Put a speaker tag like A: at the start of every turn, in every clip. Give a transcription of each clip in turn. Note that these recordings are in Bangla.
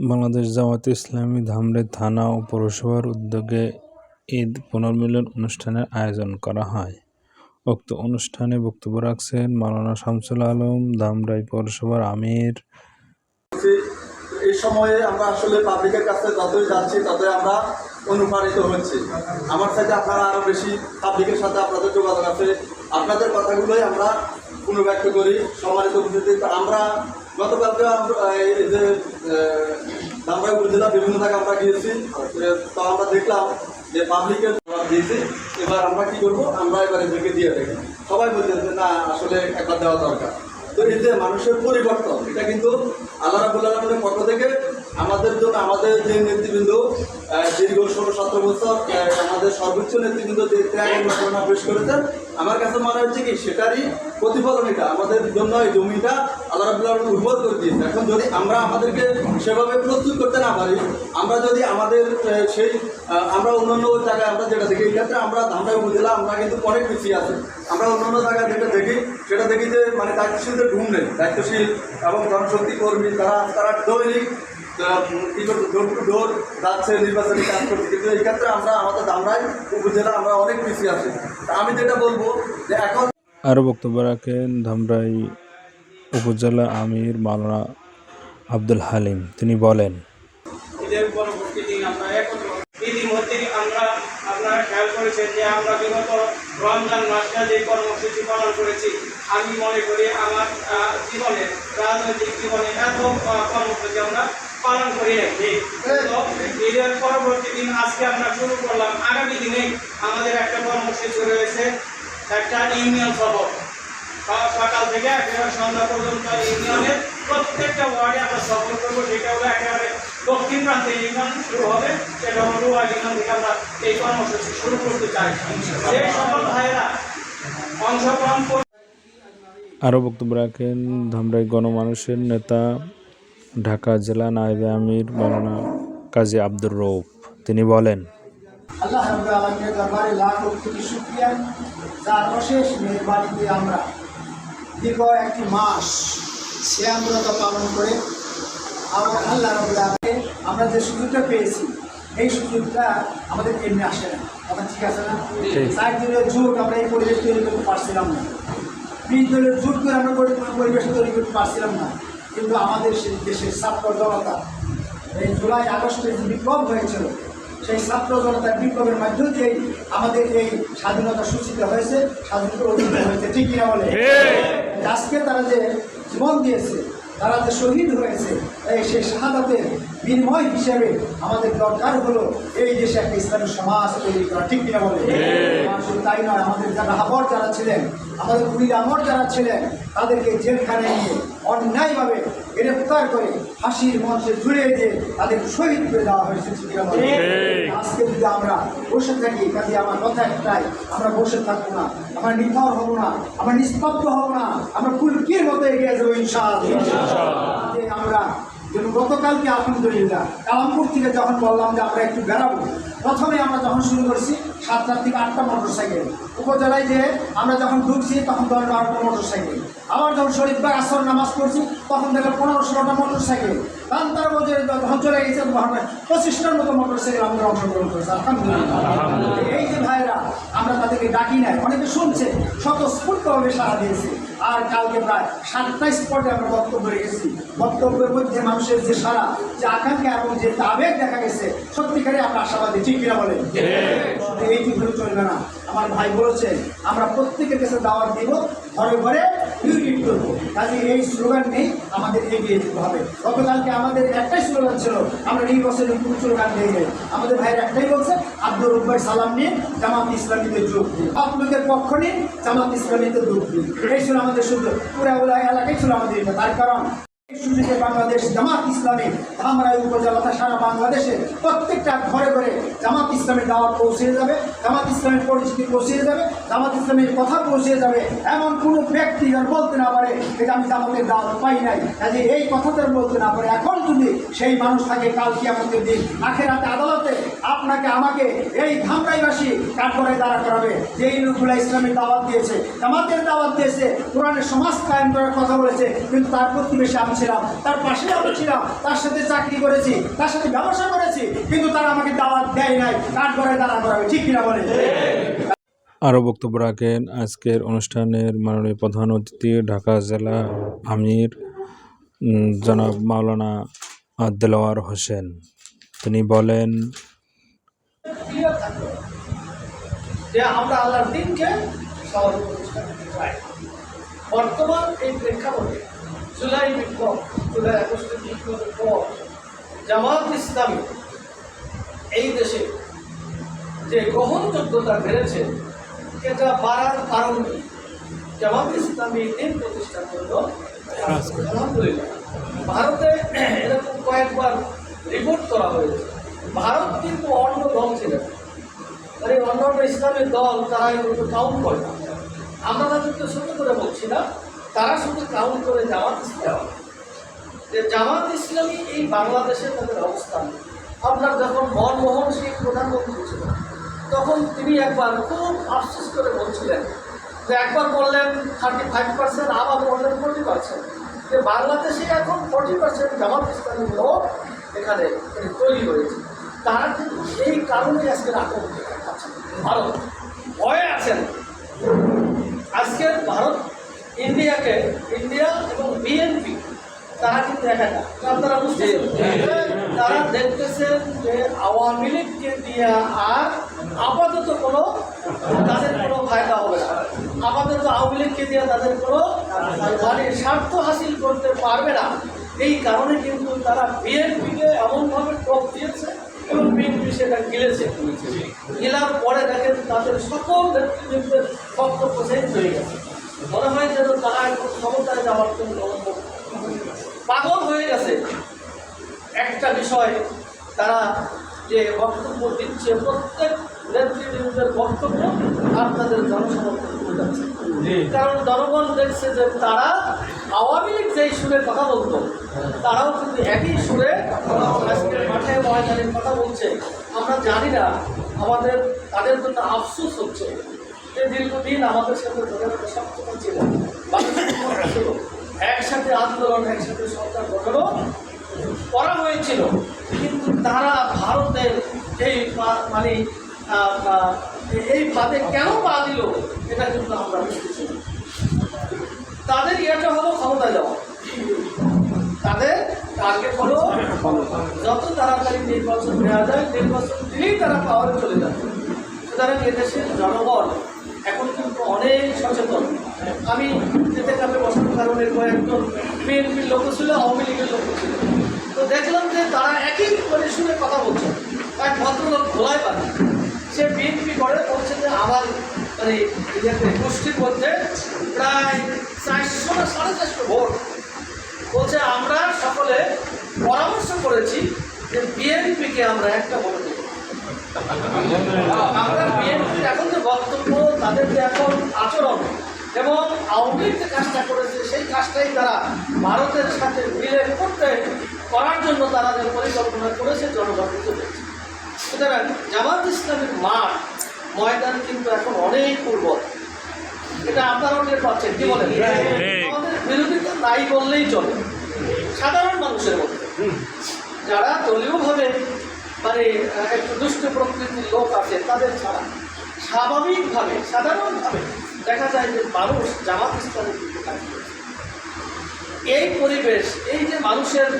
A: বাংলাদেশ জামায়াতে ইসলামী ধামরাই থানা ও পৌরসভার উদ্যোগে ঈদ পুনর্মিলন অনুষ্ঠানের আয়োজন করা হয়। উক্ত অনুষ্ঠানে বক্তব্য রাখছেন মাওলানা শামসুল আলম, ধামরাই পৌরসভার আমির।
B: এই সময়ে আমরা আসলে পাবলিকের কাছে যতই যাচ্ছি, ততই আমরা অনুপ্রাণিত হচ্ছি। আমার সাথে আপনারা আরও বেশি পাবলিকের সাথে আপনাদের যোগাযোগ আছে। আপনাদের কথাগুলোই আমরা পুনর্ব্যক্ত করি, সম্মানিত আমরা গতকালকে এই যে আমরা উপজেলা বিভিন্ন জায়গায় আমরা গিয়েছি। তো আমরা দেখলাম যে পাবলিকের জবাব দিয়েছি। এবার আমরা কি করব? আমরা এবার এদেরকে দিয়ে দেখি সবাই বলছে যে না, আসলে একবার দেওয়া দরকার। তো এই যে মানুষের পরিবর্তন, এটা কিন্তু আল্লাহ রাবুল আলমের পক্ষ থেকে আমাদের জন্য আমাদের যে নেতৃবৃন্দ দীর্ঘ ষোলো সতেরো বছর আমাদের সর্বোচ্চ নেতৃবৃন্দ যে ত্যাগের ঘটনা পেশ করেছেন আমার কাছে মনে হচ্ছে কি সেটারই প্রতিফলন এটা, আমাদের জন্য এই জমিটা আল্লাহ রাবুল আলম উর্বর করে দিয়েছে। এখন যদি আমরা আমাদেরকে সেভাবে প্রস্তুত করতে না পারি, আমরা যদি আমাদের সেই আমরা অন্যান্য জায়গায় আমরা যেটা দেখি, এই ক্ষেত্রে আমরা ধামরা উপজেলা, আমরা কিন্তু অনেক পিছিয়ে আছি। আমরা অন্যান্য জায়গায় যেটা দেখি, সেটা দেখি যে মানে দায়িত্বশীলদের ঘুম নেই। দায়িত্বশীল এবং জনশক্তি কর্মী, তারা তারা দৈনিক কি করছে ডোর টু ডোর যাচ্ছে, নির্বাচনী কাজ করছে। কিন্তু এই ক্ষেত্রে আমরা, আমাদের ধামরাই উপজেলা, আমরা অনেক পিছিয়ে আছি। আমি যেটা বলব যে এখন
A: আরও বক্তব্য রাখেন ধামরাই উপজেলা আমির মাওলানা আব্দুল হালিম। তিনি বলেন
C: ঈদের পরবর্তী আমরা একত্র ইতিমধ্যে আমরা আপনারা খেয়াল করেছেন যে আমরা বিগত রমজান মাসটা যে কর্মসূচি পালন করেছি আমি মনে করি আমার জীবনে রাজনৈতিক জীবনে এত কর্মসূচি আমরা পালন করি পরবর্তী দিন আজকে আমরা শুরু করলাম। আগামী দিনে আমাদের একটা কর্মসূচি রয়েছে একটা ইউনিয়ন সফর সকাল- সকাল থেকে একেবারে সন্ধ্যা পর্যন্ত ইউনিয়নের প্রত্যেকটা ওয়ার্ডে আমরা সফর করব। সেটা হলো একেবারে দক্ষিণ প্রান্তে ইউনিয়ন শুরু হবে সেটা হলো রুয়া ইউনিয়ন থেকে আমরা এই কর্মসূচি শুরু করতে চাই। যে সকল ভাইয়েরা অংশগ্রহণ করবে
A: আরও বক্তব্য রাখেন ধামরাই গণমানুষের নেতা ঢাকা জেলা নায়েবে আমির মাওলানা কাজী আব্দুর রৌফ তিনি বলেন
D: আল্লাহ রাব্বুল আলামিনের দরবারে লাখ কোটি শুকরিয়া। যার অশেষ মেহরবানিতে আমরা দীর্ঘ একটি মাস শ্যামরতা পালন করে আমার আল্লাহ রাব্বুল আলামিন আমরা যে সুযোগটা পেয়েছি এই সুযোগটা আমাদের এমনি আসে না। কথা ঠিক আছে না? চার যুগ আমরা এই পরিবেশ তৈরি করতে পারছিলাম না। বিশ দিনের যুগ করে আমরা পরিবেশ তৈরি করতে পারছিলাম না। কিন্তু আমাদের সেই দেশের ছাত্র জনতা এই জুলাই আগস্টে যে বিপ্লব হয়েছিল সেই ছাত্র জনতার বিপ্লবের মধ্য দিয়েই আমাদের এই স্বাধীনতা সূচিত হয়েছে স্বাধীনতা অর্জিত হয়েছে ঠিক কিনা বলে? আজকে তারা যে জীবন দিয়েছে তারা যে শহীদ হয়েছে সেই শাহাদাতের বিনিময় হিসেবে আমাদের দরকার হলো এই দেশে একটা ইসলামী সমাজ তৈরি করা ঠিক কিনা বলে? তাই নয় আমাদের যারা হাবর যারা ছিলেন আমাদের কুড়ির আমর যারা ছিলেন তাদেরকে জেলখানে নিয়ে অন্যায়ভাবে গ্রেফতার করে ফাঁসির মঞ্চে জুড়িয়ে দিয়ে তাদের শহীদ করে দেওয়া হয়েছে? আজকে যদি আমরা বসে থাকি কাজে আমার কথা একটাই আমরা বসে থাকব না আমরা নির্ভর হব না আমরা নিস্তব্ধ হব না আমরা ফুলকির মতো এগিয়ে যাব ইনশাআল্লাহ। যে আমরা যেমন গতকালকে আলহামদুলিল্লাহ কালামপুর থেকে যখন বললাম যে আমরা একটু বেড়াবো প্রথমে আমরা যখন শুরু করছি সাতটার থেকে আটটা মোটর সাইকেল উপজেলায় যে আমরা যখন ঢুকছি তখন দশ বারোটা মোটর সাইকেল আবার যখন শরীফবাগ আসর নামাজ পড়ছি তখন দেখলাম পনেরো ষোলোটা মোটর সাইকেল তার মধ্যে যখন চলে গেছে পঁচিশটার মতো মোটর সাইকেল আমরা অংশগ্রহণ করেছি আলহামদুলিল্লাহ। এই যে ভাইরা আমরা তাদেরকে ডাকি নাই অনেকে শুনছে স্বতঃস্ফূর্তভাবে সাড়া দিয়েছে। আর কালকে প্রায় সাতটা স্পটে আমরা বক্তব্য রেখেছি। বক্তব্যের মধ্যে মানুষের যে সারা যে আকাঙ্ক্ষা এবং যে আবেগ দেখা গেছে সত্যিকারে আমরা আশাবাদী ঠিক কিনা বলে এই দিকগুলো চলবে না। আমার ভাই বলেছে আমরা প্রত্যেকের কাছে দাওয়াত দিব ঘরে ঘরে ইউনিট করব কাজে এই স্লোগান নেই আমাদের এগিয়ে যেতে হবে। গতকালকে আমাদের একটাই স্লোগান ছিল, আমরা এই বছরের কোন স্লোগান দিয়ে যাই আমাদের ভাইয়ের একটাই বলছে, আব্দুর রব্বাই সালাম নিয়ে জামাত ইসলামীতে যোগ দিন। আপনাদের পক্ষ নিন জামাত ইসলামীতে যোগ দিন। এই ছিল আমাদের শুধু পুরা ওলা এলাকায় ছিল আমাদের এটা, তার কারণ বাংলাদেশ জামাত ইসলামী ধামরাই উপজেলা সারা বাংলাদেশে প্রত্যেকটা ঘরে ঘরে জামাত ইসলামের দাওয়াত পৌঁছে যাবে, জামাত ইসলামের পরিচিতি পৌঁছে যাবে, জামাত ইসলামের কথা পৌঁছে যাবে। এমন কোনো ব্যক্তি আর বলতে না পারে, এটা আমি জামাতের দাওয়াত পাই নাই। কাজে এই কথাটা বলতে না পারে। এখন যদি সেই মানুষ থাকে কাল কি আমাদের দিন আখেরাতে আদালতে আপনাকে, আমাকে এই ধামরাইবাসী কাঠগড়ায় দাঁড়া করাবে। যে লোকগুলা ইসলামের দাওয়াত দিয়েছে, জামাতের দাওয়াত দিয়েছে, কোরআনের সমাজ কায়েম করার কথা বলেছে, কিন্তু তার প্রতিবেশী আমি
E: ছিলাম, তার পাশে আমি ছিলাম, তার সাথে চাকরি করেছি, তার সাথে ব্যবসা করেছি, কিন্তু তারা আমাকে দাওয়াত দেয় নাই কাঠ করে দাঁড়া করাবে, ঠিক কিনা বলে
A: আরও বক্তব্য রাখেন, আজকের অনুষ্ঠানের মাননীয় প্রধান অতিথি ঢাকা জেলা আমির জনাব মাওলানা দেলোয়ার হোসেন। তিনি বলেন
E: আমরা আল্লাহর দিনকে সহজ চাই। বর্তমান এই প্রেক্ষাপটে জুলাই বিপ্লব, জুলাই আগস্টের বিপ্লবের পর জামাত ইসলামী এই দেশে যে গ্রহণযোগ্যতা বেড়েছে, এটা বাড়ার কারণ জামাত ইসলামী দিন প্রতিষ্ঠা করল আলহামদুলিল্লাহ ভারতে এরকম কয়েকবার রিপোর্ট করা হয়েছে। ভারত কিন্তু অন্য দল ছিল। মানে অন্যান্য ইসলামের দল তারা এগুলো কাউন্ট করে না। আমরা তাদেরকে ছোট করে বলছি না, তারা শুধু কাউন্ট করে জামাত ইসলাম। যে জামাত ইসলামী এই বাংলাদেশে তাদের অবস্থান। আপনার যখন মনমোহন সিং প্রধানমন্ত্রী ছিল তখন তিনি একবার খুব আফসোস করে বলছিলেন যে একবার বললেন থার্টি ফাইভ পার্সেন্ট আবার বললেন ফোর্টি পার্সেন্ট যে বাংলাদেশে এখন ফোর্টি পার্সেন্ট জামাত ইসলামী লোক এখানে তৈরি হয়েছে। তারা কিন্তু এই কারণে আজকের আক্রমণ আছেন ভারত ভয়ে আছেন। আজকের ভারত ইন্ডিয়াকে ইন্ডিয়া এবং বিএনপি তারা কিন্তু একা না আপনারা বুঝতেছেন তারা দেখতেছেন যে আওয়ামী লীগকে দিয়ে আর আপাতত কোনো তাদের কোনো ফায়দা হবে না। আপাতত আওয়ামী লীগকে দিয়ে তাদের কোনো মানে স্বার্থ হাসিল করতে পারবে না। এই কারণে কিন্তু তারা বিএনপিকে এমনভাবে টপ দিয়েছে এবং বিএনপি সেটা গিলেছে। গেলার পরে দেখেন তাদের সকল নেতৃবৃন্দের বক্তব্য চেঞ্জ হয়ে গেছে। মনে হয় যেন তারা এখন ক্ষমতায় যাওয়ার জন্য পাগল হয়ে গেছে। একটা বিষয় তারা যে বক্তব্য দিচ্ছে, প্রত্যেক নেতৃবৃন্দের বক্তব্য আপনাদের জনসমর্থন করে যাচ্ছে। কারণ জনগণ দেখছে যে তারা আওয়ামী লীগ যেই সুরে কথা বলতো তারাও কিন্তু একই সুরে আজকে মাঠে ময়দানে কথা বলছে। আমরা জানি না আমাদের তাদের জন্য আফসোস হচ্ছে। যে দীর্ঘদিন আমাদের সাথে তাদের সক্ষম ছিল। ছিল একসাথে আন্দোলন একসাথে সরকার গঠনও করা হয়েছিল। কিন্তু তারা ভারতের এই মানে এই ফাঁদে কেন পা দিল, এটা কিন্তু আমরা। তাদের ইয়েটা হলো ক্ষমতায় যাওয়া। তাদের টার্গেট হলো যত তাড়াতাড়ি নির্বাচন নেওয়া যায়, নির্বাচন দিলেই তারা পাওয়ারে চলে যাবে সুতরাং এদেশের জনগণ এখন কিন্তু অনেক সচেতন। আমি যেতে কাপে বসার কারণে কয়েকজন বিএনপির লোক ছিল, আওয়ামী লীগের লোক ছিল। তো দেখলাম যে তারা একই সুরে কথা বলছে। এক ভদ্রলোক ভোলায় পারে সে বিএনপি করে বলছে যে আমার মানে গোষ্ঠীর মধ্যে প্রায় চারশো না সাড়ে চারশো ভোট। বলছে আমরা সকলে পরামর্শ করেছি যে বিএনপিকে আমরা একটা ভোট দেবো। আমরা বিএনপির এখন যে বক্তব্য, তাদের যে এখন আচরণ এবং আওয়ামী যে কাজটা করেছে, সেই কাজটাই তারা ভারতের সাথে মিলে করতে, করার জন্য তারা যে পরিকল্পনা করেছে, জনগণ পেরেছে সুতরাং জামাত ইসলামের মাঠ ময়দান কিন্তু এখন অনেক উর্বর। এটা আপনারাও টের পাচ্ছেন কি বলেন? আমাদের বিরোধিতা নাই বললেই চলে। সাধারণ মানুষের মধ্যে। যারা দলীয়ভাবে মানে একটু দুষ্ট প্রকৃতির লোক আছে তাদের ছাড়া স্বাভাবিকভাবে সাধারণভাবে দেখা যায় যে মানুষ জামাত ইসলামের দিকে এই পরিবেশ এই যে মানুষের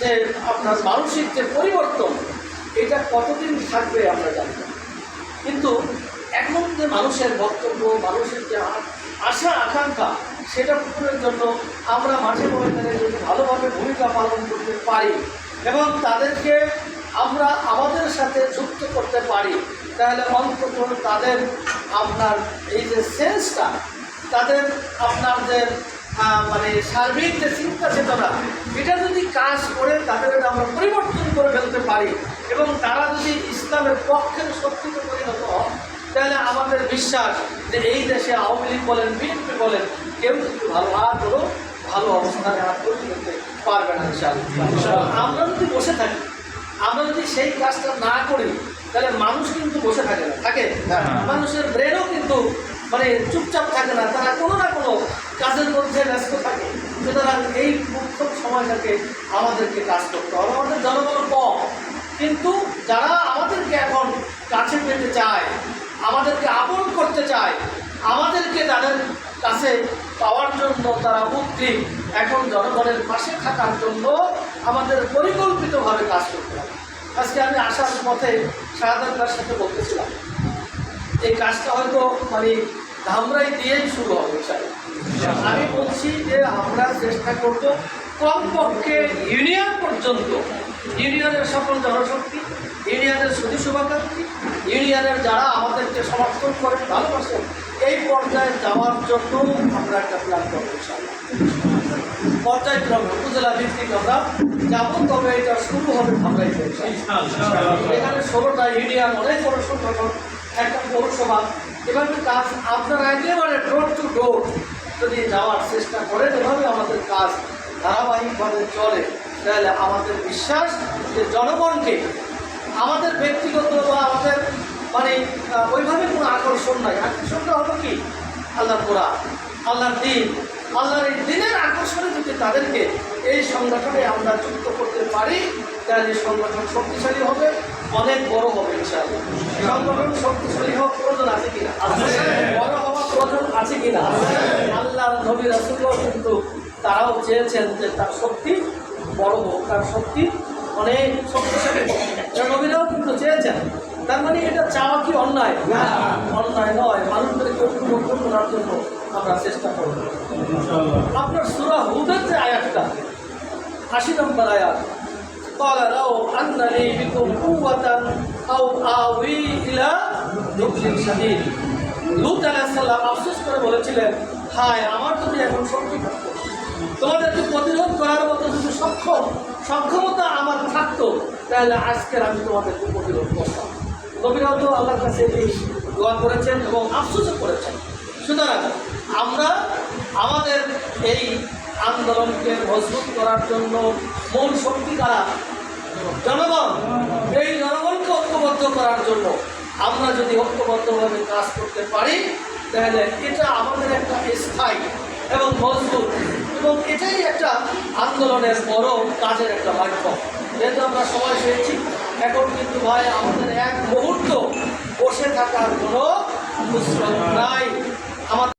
E: যে আপনার মানসিক যে পরিবর্তন এটা কতদিন থাকবে আমরা জানি না। কিন্তু এখন যে মানুষের বক্তব্য, মানুষের যে আশা, আকাঙ্ক্ষা, সেটা পূরণের জন্য আমরা মাঠে ময়দানে যদি ভালোভাবে ভূমিকা পালন করতে পারি এবং তাদেরকে আমরা আমাদের সাথে যুক্ত করতে পারি, তাহলে অন্তত তাদের আপনার এই যে সেন্সটা, তাদের আপনার যে মানে সার্বিক যে চিন্তা চেতনা এটা যদি কাজ করে তাদের আমরা পরিবর্তন করে ফেলতে পারি। এবং তারা যদি ইসলামের পক্ষের শক্তিতে পরিণত হয় তাহলে আমাদের বিশ্বাস যে এই দেশে আওয়ামী লীগ বলেন বিএনপি বলেন কেউ কিন্তু ভালো আর কোনো ভালো অবস্থানে আর তৈরি করতে পারবে না। আমরা যদি বসে থাকি আমরা যদি সেই কাজটা না করি তাহলে মানুষ কিন্তু বসে থাকে না। থাকে? মানুষের ব্রেনও কিন্তু মানে চুপচাপ থাকে না। তারা কোনো না কোনো কাজের মধ্যে ব্যস্ত থাকে। সুতরাং এই প্রথম সময়টাকে আমাদেরকে কাজ করতে হবে। আমাদের জনবল কম কিন্তু যারা আমাদেরকে এখন কাছে পেতে চায়, আমাদেরকে আপন করতে চায়, আমাদেরকে তাদের কাছে পাওয়ার জন্য তারা উদ্গ্রীব এখন জনগণের পাশে থাকার জন্য আমাদের পরিকল্পিতভাবে কাজ করতে হবে আজকে আমি আসার পথে শাহাদার সাথে বলতেছিলাম, এই কাজটা হয়তো মানে ধামরাই দিয়েই শুরু হবে। আমি বলছি যে আমরা চেষ্টা করব কমপক্ষে ইউনিয়ন পর্যন্ত ইউনিয়নের সকল জনশক্তি ইউনিয়নের সুদী শুভাকাঙ্ক্ষী ইউনিয়নের যারা আমাদেরকে সমর্থন করেন ভালোবাসেন এই পর্যায়ে যাওয়ার জন্য আমরা একটা প্ল্যান করব। পর্যায়ক্রমে উপজেলা ভিত্তিক আমরা যাব তবে এটা শুরু হবে ধামরাই এখানে ষোলোটা ইউনিয়ন অনেক বড় সংগঠন একটা পৌরসভা। এভাবে কাজ আপনারা একেবারে ডোর টু ডোর যদি যাওয়ার চেষ্টা করেন এভাবে আমাদের কাজ ধারাবাহিকভাবে চলে। তাহলে আমাদের বিশ্বাস যে জনগণকে আমাদের ব্যক্তিগত বা আমাদের মানে ওইভাবে কোনো আকর্ষণ নাই। আকর্ষণটা হলো কি? আল্লাহ কোরআন আল্লাহর দিন আল্লাহর এই দিনের আকর্ষণে যদি তাদেরকে এই সংগঠনে আমরা যুক্ত করতে পারি তাহলে এই সংগঠন শক্তিশালী হবে অনেক বড় হবে ইনশাআল্লাহ। সংগঠন শক্তিশালী হওয়ার প্রয়োজন আছে কিনা? বড় হওয়ার প্রয়োজন আছে কিনা? আল্লাহ নবী রাসুলও কিন্তু তারাও চেয়েছেন যে তার শক্তি বড় হোক তার শক্তি অনেক শক্তিশালী হোক এটা নবীরাও কিন্তু চেয়েছেন তার মানে এটা চাওয়া কি অন্যায় অন্যায় নয় মানুষদেরকে ঐক্যবদ্ধ করার জন্য আমরা চেষ্টা করব আপনার সুরা হুদের যে আয়াতটা আশি নম্বর আয়াত قال لو أن لي بكم قوة أو آوي إلى ركن شديد লুত আলাইসাল্লাম আফসোস করে বলেছিলেন হায় আমার যদি এখন শক্তি থাকতো তোমাদেরকে প্রতিরোধ করার মতো যদি সক্ষম, সক্ষমতা আমার থাকতো, তাহলে আজকের আমি তোমাদেরকে প্রতিরোধ করতাম। নবীরাও তো আল্লাহর কাছে এই দোয়া করেছেন এবং আফসোসও করেছেন। সুতরাং আমরা আমাদের এই আন্দোলনকে মজবুত করার জন্য মূল শক্তি কারা? জনগণ। এই জনগণকে ঐক্যবদ্ধ করার জন্য আমরা যদি ঐক্যবদ্ধভাবে কাজ করতে পারি, তাহলে এটা আমাদের একটা স্থায়ী এবং মজবুত এবং এটাই একটা আন্দোলনের বড় কাজের একটা মাধ্যম। যেহেতু আমরা সবাই পেয়েছি এখন কিন্তু ভাই আমাদের এক মুহূর্ত বসে থাকার কোনো নাই। আমাদের